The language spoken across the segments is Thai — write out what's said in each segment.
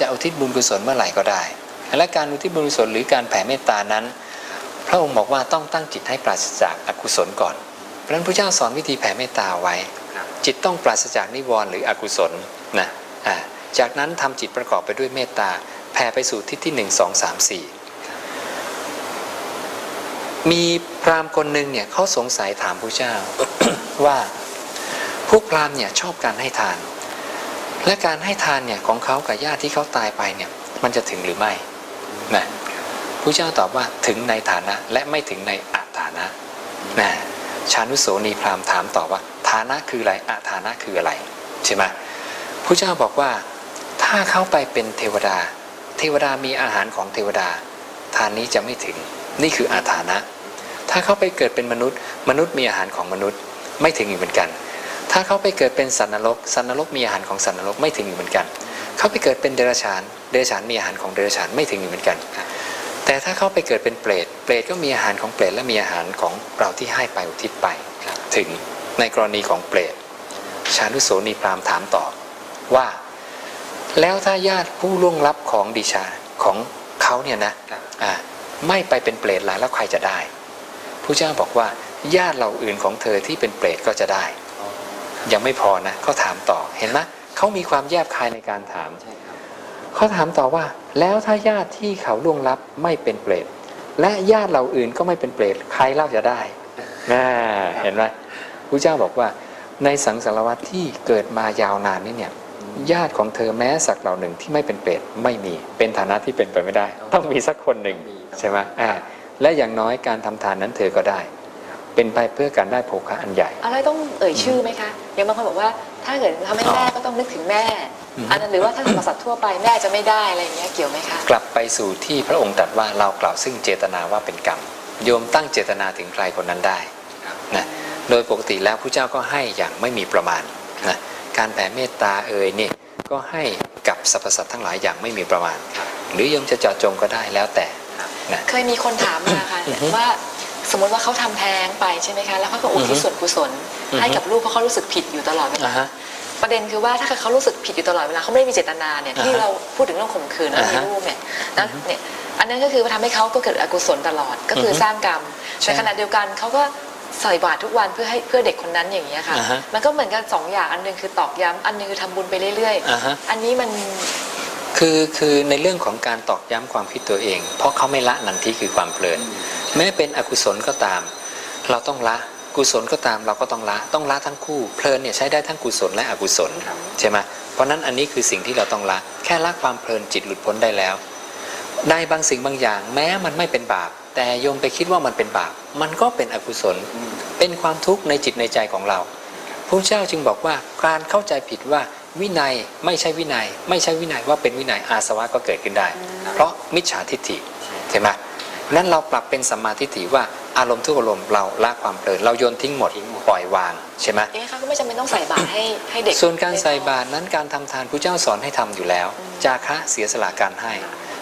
จะอุทิศบุญกุศลเมื่อไหร่ก็ได้ และการอุทิศบุญกุศลหรือการแผ่เมตตานั้น พระองค์บอกว่าต้องตั้งจิตให้ปราศจากอกุศลก่อน เพราะนั้นพระเจ้าสอนวิธีแผ่เมตตาไว้ จิตต้องปราศจากนิวรณ์หรืออกุศลนะจากนั้นทำจิตประกอบไปด้วยเมตตาแผ่ไปสู่ทิศที่หนึ่งสองสามสี่มีพราหมณ์คนหนึ่งเนี่ยเขาสงสัยถามพระเจ้าว่าพวกพราหมณ์เนี่ยชอบการให้ทาน และการให้ทานเนี่ยของเขากับญาติที่เขาตายไปเนี่ยมันจะถึงหรือไม่นะพระเจ้าตอบว่าถึงในฐานะและไม่ถึงในอาฐานะนะชานุโสนีพราหมณ์ถามต่อว่า ฐานะคืออะไรอาฐานะคืออะไรใช่ไหมพระเจ้าบอกว่าถ้าเข้าไปเป็นเทวดา เทวดามีอาหารของเทวดา ทานนี้จะไม่ถึงนี่คืออาฐานะ ถ้าเขาไปเกิดเป็นมนุษย์ มนุษย์มีอาหารของมนุษย์ ไม่ถึงอีกเหมือนกัน ถ้าเขาไปเกิดเป็นสัตว์นรกสัตว์นรกมีอาหารของสัตว์นรกไม่ถึงอีกเหมือนกัน เขาไปเกิดเป็นเดรัจฉาน เดรัจฉานมีอาหารของเดรัจฉานไม่ถึงอีกเหมือนกัน แต่ถ้าเขาไปเกิดเป็นเปรต เปรตก็มีอาหารของเปรตและมีอาหารของเราที่ให้ไปอุทิศไป ถึงในกรณีของเปรต ชานุโสนีพรามถามต่อว่า แล้วถ้าญาติผู้ล่วงลับของดิชาของเขาเนี่ยนะอ่าไม่ไปเป็นเปรตหลายแล้วใครจะได้ ผู้เจ้าบอกว่าญาติเราอื่นของเธอที่เป็นเปรตก็จะได้ ยังไม่พอนะเขาถามต่อเห็นไหมเขามีความแยบคายในการถามใช่ครับเขาถามต่อว่า แล้วถ้าญาติที่เขาล่วงลับไม่เป็นเปรตและญาติเราอื่นก็ไม่เป็นเปรตใครเล่าจะได้น่าเห็นไหมพระเจ้าบอกว่า ในสังสารวัตที่เกิดมายาวนานนี้เนี่ยญาติของเธอแม้สักเหล่าหนึ่งที่ไม่เป็นเปรตไม่มีเป็นฐานะที่เป็นไปไม่ได้ ต้องมีสักคนหนึ่งใช่ไหมอ่าและอย่างน้อยการทำทานนั้นเธอก็ได้ เป็นไปเพื่อการได้โภคะอันใหญ่ อะไรต้องเอ่ยชื่อไหมคะ อย่างบางคนบอกว่าถ้าเกิดทำให้แม่ก็ต้องนึกถึงแม่ อืม อันนั้นหรือว่าถ้าสมสัตว์ทั่วไปแม่จะไม่ได้อะไรอย่างเงี้ยเกี่ยวไหมคะ กลับไปสู่ที่พระองค์ตรัสว่าเรากล่าวซึ่งเจตนาว่าเป็นกรรม โยมตั้งเจตนาถึงใครคนนั้นได้นะโดยปกติแล้วพระเจ้าก็ให้อย่างไม่มีประมาณนะการแผ่เมตตาเอ่ยนี่ก็ให้กับสรรพสัตว์ทั้งหลายอย่างไม่มีประมาณ หรือโยมจะเจาะจงก็ได้แล้วแต่นะ เคยมีคนถามมาค่ะอือฮึว่า สมมติว่าเขาทำแท้งไปใช่ไหมคะแล้วเขาก็อุทิศอือฮึส่วนกุศลอือฮึให้กับลูกเพราะเขารู้สึกผิดอยู่ตลอดเวอ่าลาฮะประเด็นคือว่าถ้าเกิดเขารู้สึกผิดอยู่ตลอดเวลาเขาไม่ได้มีเจตนาเนี่ยที่อ่าฮะเราพูดถึงเรื่องข่มขืนแล้วมีอ่าฮะลูกเนี่ยนะเนี่ยอันนั้นก็คือทำให้เขาก็เกิดอกุศลตลอดก็คือออฮึสร้างกรรมใช่ในขณะเดียวกันเขาก็ใส่บาตรทุกวันเพื่อให้เพื่อเด็กคนนั้นอย่างเงี้ยค่ะอ่าฮะมันก็เหมือนกันสองอย่างอันหนึงคือตอกย้ำอันหนึงคือทำบุญไปเรื่อยอ่าฮะๆอันนี้มัน คือคือในเรื่องของการตอกย้ำความคิดตัวเอง เพราะเขาไม่ละนันทิคือความเพลิน แม้เป็นอกุศลก็ตาม เราต้องละกุศลก็ตามเราก็ต้องละต้องละทั้งคู่เพลินเนี่ยใช้ได้ทั้งกุศลและอกุศลใช่ไหมเพราะฉะนั้นอันนี้คือสิ่งที่เราต้องละแค่ละความเพลินจิตหลุดพ้นได้แล้วในบางสิ่งบางอย่าง แม้มันไม่เป็นบาป แต่โยมไปคิดว่ามันเป็นบาป มันก็เป็นอกุศล เป็นความทุกข์ในจิตในใจของเราพระเจ้าจึงบอกว่าการเข้าใจผิดว่า วินัยไม่ใช่วินัย ไม่ใช่วินัยว่าเป็นวินัยอาสวะก็เกิดขึ้นได้ เพราะมิจฉาทิฏฐิใช่ไหมนั้นเราปรับเป็นสัมมาทิฏฐิว่าอารมณ์ทุกอารมณ์เราละความเพลินเราโยนทิ้งหมดปล่อยวางใช่ไหมเอ๊ะเขาก็ไม่จำเป็นต้องใส่บาตรให้ให้เด็กส่วนการใส่บาตรนั้นการทำทานพระเจ้าสอนให้ทำอยู่แล้ว จาคะเสียสละการให้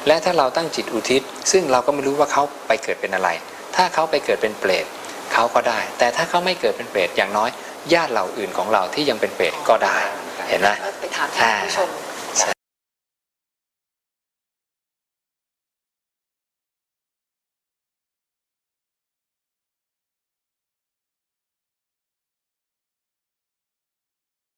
และถ้าเราตั้งจิตอุทิศ ซึ่งเราก็ไม่รู้ว่าเขาไปเกิดเป็นอะไร ถ้าเขาไปเกิดเป็นเปรตเขาก็ได้ แต่ถ้าเขาไม่เกิดเป็นเปรตอย่างน้อย ญาติเราอื่นของเราที่ยังเป็นเปรตก็ได้เห็นไหมไปถามแทนผู้ชม